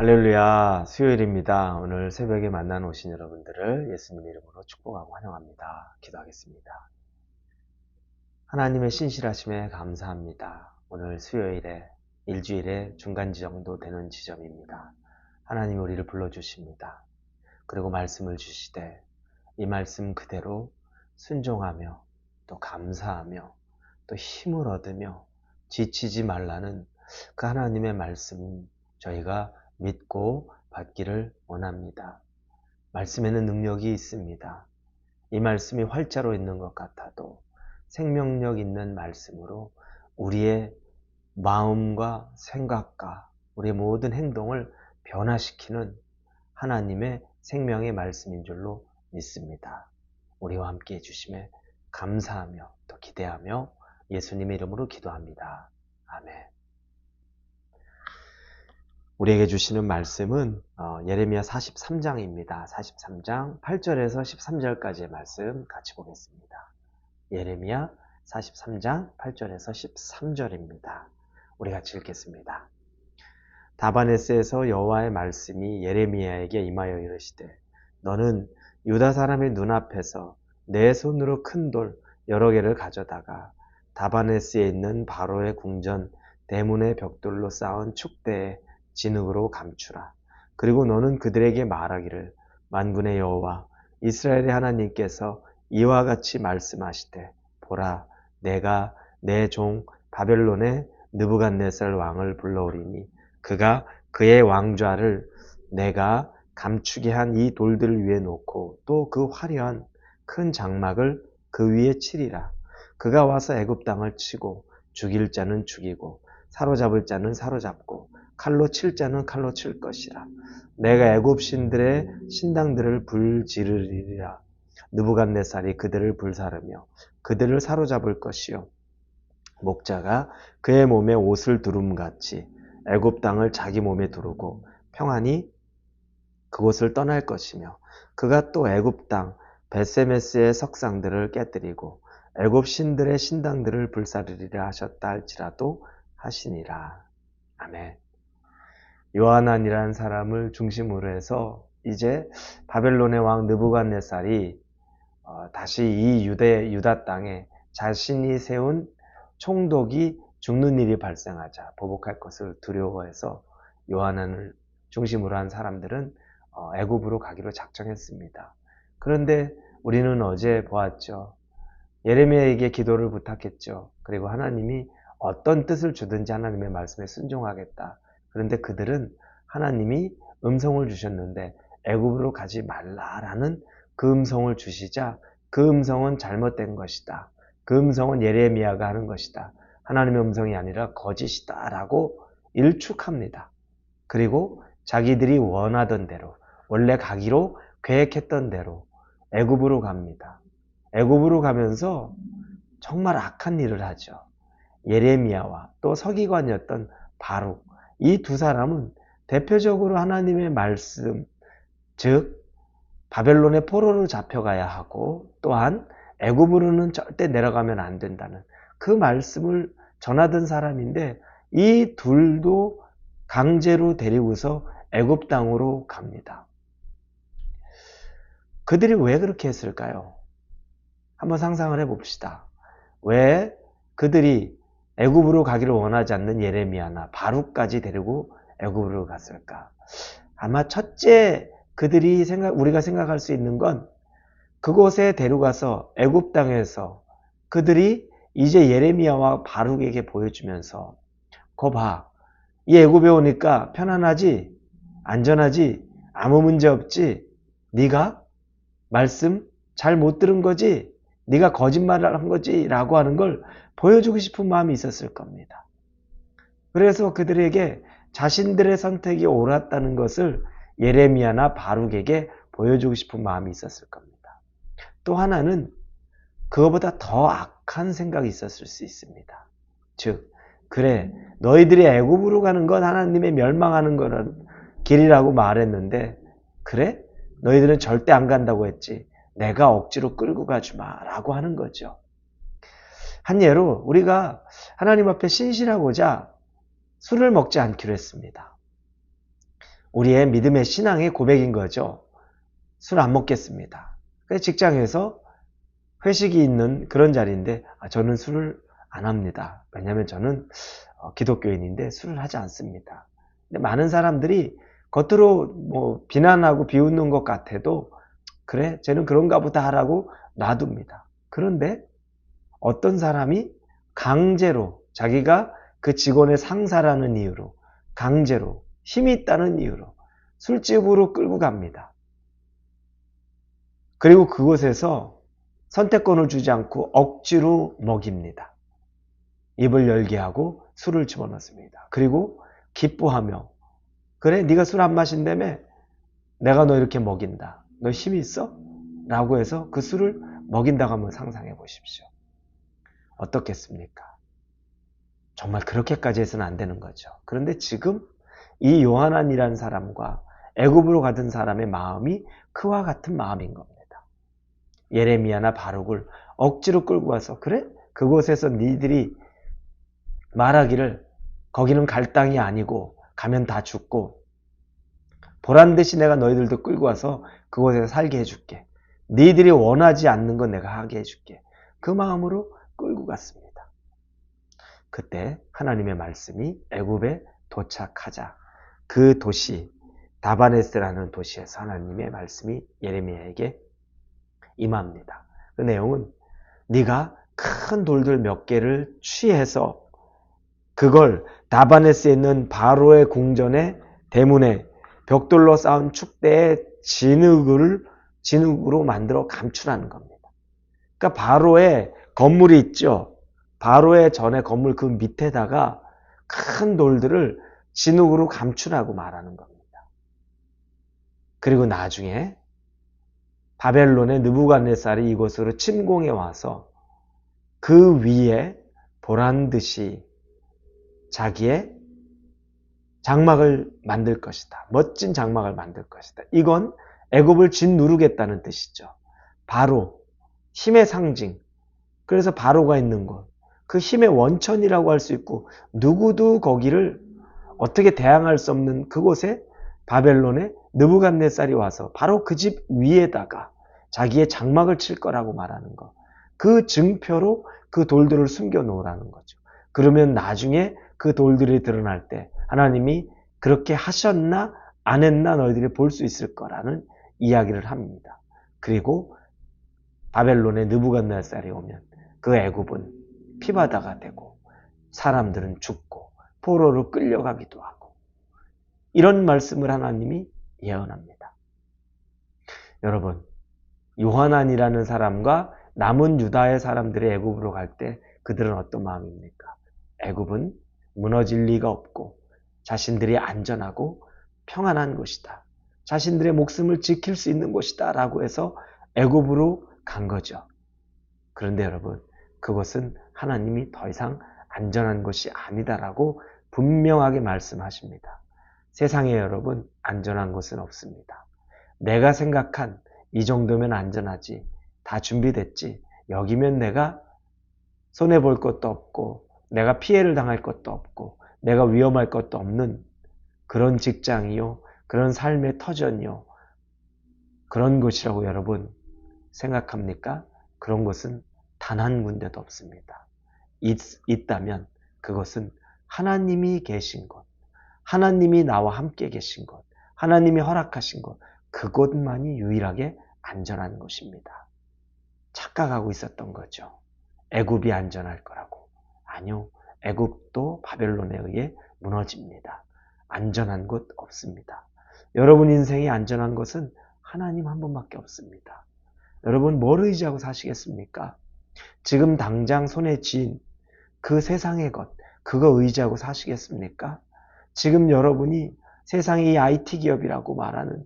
할렐루야, 수요일입니다. 오늘 새벽에 만나 오신 여러분들을 예수님 이름으로 축복하고 환영합니다. 기도하겠습니다. 하나님의 신실하심에 감사합니다. 오늘 수요일에 일주일의 중간 지정도 되는 지점입니다. 하나님이 우리를 불러주십니다. 그리고 말씀을 주시되 이 말씀 그대로 순종하며 또 감사하며 또 힘을 얻으며 지치지 말라는 그 하나님의 말씀 저희가 믿고 받기를 원합니다. 말씀에는 능력이 있습니다. 이 말씀이 활자로 있는 것 같아도 생명력 있는 말씀으로 우리의 마음과 생각과 우리의 모든 행동을 변화시키는 하나님의 생명의 말씀인 줄로 믿습니다. 우리와 함께 해주심에 감사하며 또 기대하며 예수님의 이름으로 기도합니다. 아멘. 우리에게 주시는 말씀은 어, 예레미야 43장입니다. 43장 8절에서 13절까지의 말씀 같이 보겠습니다. 예레미야 43장 8절에서 13절입니다. 우리 같이 읽겠습니다. 다바네스에서 여호와의 말씀이 예레미야에게 임하여 이르시되 너는 유다 사람의 눈앞에서 내 손으로 큰 돌 여러 개를 가져다가 다바네스에 있는 바로의 궁전 대문의 벽돌로 쌓은 축대에 진흙으로 감추라. 그리고 너는 그들에게 말하기를 만군의 여호와 이스라엘의 하나님께서 이와 같이 말씀하시되 보라 내가 내 종 바벨론의 느부갓네살 왕을 불러오리니 그가 그의 왕좌를 내가 감추게 한 이 돌들을 위에 놓고 또 그 화려한 큰 장막을 그 위에 치리라. 그가 와서 애굽 땅을 치고 죽일 자는 죽이고 사로잡을 자는 사로잡고 칼로 칠 자는 칼로 칠 것이라. 내가 애굽 신들의 신당들을 불지르리라. 느부갓네살이 그들을 불사르며 그들을 사로잡을 것이요. 목자가 그의 몸에 옷을 두름같이 애굽 땅을 자기 몸에 두르고 평안히 그곳을 떠날 것이며 그가 또 애굽 땅 베세메스의 석상들을 깨뜨리고 애굽 신들의 신당들을 불사르리라 하셨다 할지라도 하시니라. 아멘. 요하난이라는 사람을 중심으로 해서 이제 바벨론의 왕 느부갓네살이 어, 다시 이 유대 유다 땅에 자신이 세운 총독이 죽는 일이 발생하자 보복할 것을 두려워해서 요하난을 중심으로 한 사람들은 어, 애굽으로 가기로 작정했습니다. 그런데 우리는 어제 보았죠. 예레미야에게 기도를 부탁했죠. 그리고 하나님이 어떤 뜻을 주든지 하나님의 말씀에 순종하겠다. 그런데 그들은 하나님이 음성을 주셨는데 애굽으로 가지 말라라는 그 음성을 주시자 그 음성은 잘못된 것이다. 그 음성은 예레미야가 하는 것이다. 하나님의 음성이 아니라 거짓이다라고 일축합니다. 그리고 자기들이 원하던 대로 원래 가기로 계획했던 대로 애굽으로 갑니다. 애굽으로 가면서 정말 악한 일을 하죠. 예레미야와 또 서기관이었던 바룩 이 두 사람은 대표적으로 하나님의 말씀 즉 바벨론의 포로로 잡혀가야 하고 또한 애굽으로는 절대 내려가면 안 된다는 그 말씀을 전하던 사람인데 이 둘도 강제로 데리고서 애굽 땅으로 갑니다. 그들이 왜 그렇게 했을까요? 한번 상상을 해 봅시다. 왜 그들이 애굽으로 가기를 원하지 않는 예레미야나 바룩까지 데리고 애굽으로 갔을까? 아마 첫째 그들이 생각 우리가 생각할 수 있는 건 그곳에 데려가서 애굽 땅에서 그들이 이제 예레미야와 바룩에게 보여주면서 거 봐. 이 애굽에 오니까 편안하지? 안전하지? 아무 문제 없지? 네가 말씀 잘 못 들은 거지? 네가 거짓말을 한 거지? 라고 하는 걸 보여주고 싶은 마음이 있었을 겁니다. 그래서 그들에게 자신들의 선택이 옳았다는 것을 예레미야나 바룩에게 보여주고 싶은 마음이 있었을 겁니다. 또 하나는 그거보다 더 악한 생각이 있었을 수 있습니다. 즉, 그래, 너희들이 애굽으로 가는 건 하나님의 멸망하는 거는 길이라고 말했는데, 그래? 너희들은 절대 안 간다고 했지. 내가 억지로 끌고 가지 마. 라고 하는 거죠. 한 예로 우리가 하나님 앞에 신실하고자 술을 먹지 않기로 했습니다. 우리의 믿음의 신앙의 고백인 거죠. 술 안 먹겠습니다. 직장에서 회식이 있는 그런 자리인데 아, 저는 술을 안 합니다. 왜냐하면 저는 어, 기독교인인데 술을 하지 않습니다. 근데 많은 사람들이 겉으로 뭐 비난하고 비웃는 것 같아도 그래 쟤는 그런가 보다 하라고 놔둡니다. 그런데 어떤 사람이 강제로 자기가 그 직원의 상사라는 이유로 강제로 힘이 있다는 이유로 술집으로 끌고 갑니다. 그리고 그곳에서 선택권을 주지 않고 억지로 먹입니다. 입을 열게 하고 술을 집어넣습니다. 그리고 기뻐하며 그래 네가 술 안 마신다며 내가 너 이렇게 먹인다. 너 힘이 있어? 라고 해서 그 술을 먹인다고 한번 상상해 보십시오. 어떻겠습니까? 정말 그렇게까지 해서는 안 되는 거죠. 그런데 지금 이 요한안이라는 사람과 애굽으로 가던 사람의 마음이 그와 같은 마음인 겁니다. 예레미야나 바룩을 억지로 끌고 와서 그래? 그곳에서 니들이 말하기를 거기는 갈 땅이 아니고 가면 다 죽고 보란 듯이 내가 너희들도 끌고 와서 그곳에서 살게 해줄게. 니들이 원하지 않는 건 내가 하게 해줄게. 그 마음으로 끌고 갔습니다. 그때 하나님의 말씀이 애굽에 도착하자 그 도시 다바네스라는 도시에서 하나님의 말씀이 예레미야에게 임합니다. 그 내용은 네가 큰 돌들 몇 개를 취해서 그걸 다바네스에 있는 바로의 궁전의 대문에 벽돌로 쌓은 축대의 진흙을 진흙으로 만들어 감추라는 겁니다. 그러니까 바로의 건물이 있죠. 바로의 전에 건물 그 밑에다가 큰 돌들을 진흙으로 감추라고 말하는 겁니다. 그리고 나중에 바벨론의 느부갓네살이 이곳으로 침공해 와서 그 위에 보란 듯이 자기의 장막을 만들 것이다. 멋진 장막을 만들 것이다. 이건 애굽을 짓누르겠다는 뜻이죠. 바로 힘의 상징. 그래서 바로가 있는 곳. 그 힘의 원천이라고 할 수 있고 누구도 거기를 어떻게 대항할 수 없는 그곳에 바벨론의 느부갓네살이 와서 바로 그 집 위에다가 자기의 장막을 칠 거라고 말하는 거. 그 증표로 그 돌들을 숨겨 놓으라는 거죠. 그러면 나중에 그 돌들이 드러날 때 하나님이 그렇게 하셨나 안 했나 너희들이 볼 수 있을 거라는 이야기를 합니다. 그리고 바벨론의 느부갓네살이 오면 그 애굽은 피바다가 되고 사람들은 죽고 포로로 끌려가기도 하고 이런 말씀을 하나님이 예언합니다. 여러분 요한안이라는 사람과 남은 유다의 사람들이 애굽으로 갈 때 그들은 어떤 마음입니까? 애굽은 무너질 리가 없고 자신들이 안전하고 평안한 곳이다. 자신들의 목숨을 지킬 수 있는 곳이다 라고 해서 애굽으로 간 거죠. 그런데 여러분 그것은 하나님이 더 이상 안전한 것이 아니다라고 분명하게 말씀하십니다. 세상에 여러분 안전한 곳은 없습니다. 내가 생각한 이 정도면 안전하지. 다 준비됐지. 여기면 내가 손해볼 것도 없고, 내가 피해를 당할 것도 없고, 내가 위험할 것도 없는 그런 직장이요. 그런 삶의 터전이요. 그런 곳이라고 여러분 생각합니까? 그런 곳은 단 한 군데도 없습니다. 있, 있다면 그것은 하나님이 계신 곳, 하나님이 나와 함께 계신 곳, 하나님이 허락하신 곳, 그곳만이 유일하게 안전한 곳입니다. 착각하고 있었던 거죠. 애굽이 안전할 거라고. 아니요. 애굽도 바벨론에 의해 무너집니다. 안전한 곳 없습니다. 여러분 인생이 안전한 것은 하나님 한 분밖에 없습니다. 여러분 뭘 의지하고 사시겠습니까? 지금 당장 손에 쥔 그 세상의 것, 그거 의지하고 사시겠습니까? 지금 여러분이 세상의 IT 기업이라고 말하는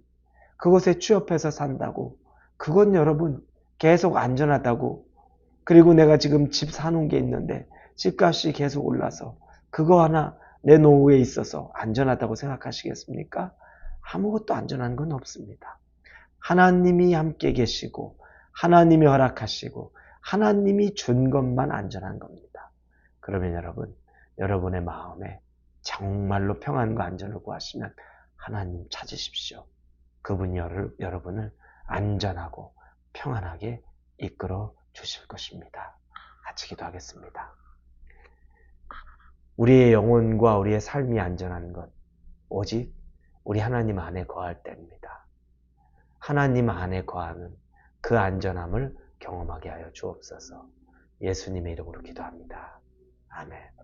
그곳에 취업해서 산다고 그건 여러분 계속 안전하다고 그리고 내가 지금 집 사놓은 게 있는데 집값이 계속 올라서 그거 하나 내 노후에 있어서 안전하다고 생각하시겠습니까? 아무것도 안전한 건 없습니다. 하나님이 함께 계시고 하나님이 허락하시고 하나님이 준 것만 안전한 겁니다. 그러면 여러분, 여러분의 마음에 정말로 평안과 안전을 구하시면 하나님 찾으십시오. 그분이 여러- 여러분을 안전하고 평안하게 이끌어 주실 것입니다. 같이 기도하겠습니다. 우리의 영혼과 우리의 삶이 안전한 것, 오직 우리 하나님 안에 거할 때입니다. 하나님 안에 거하는 그 안전함을 경험하게 하여 주옵소서. 예수님의 이름으로 기도합니다. 아멘.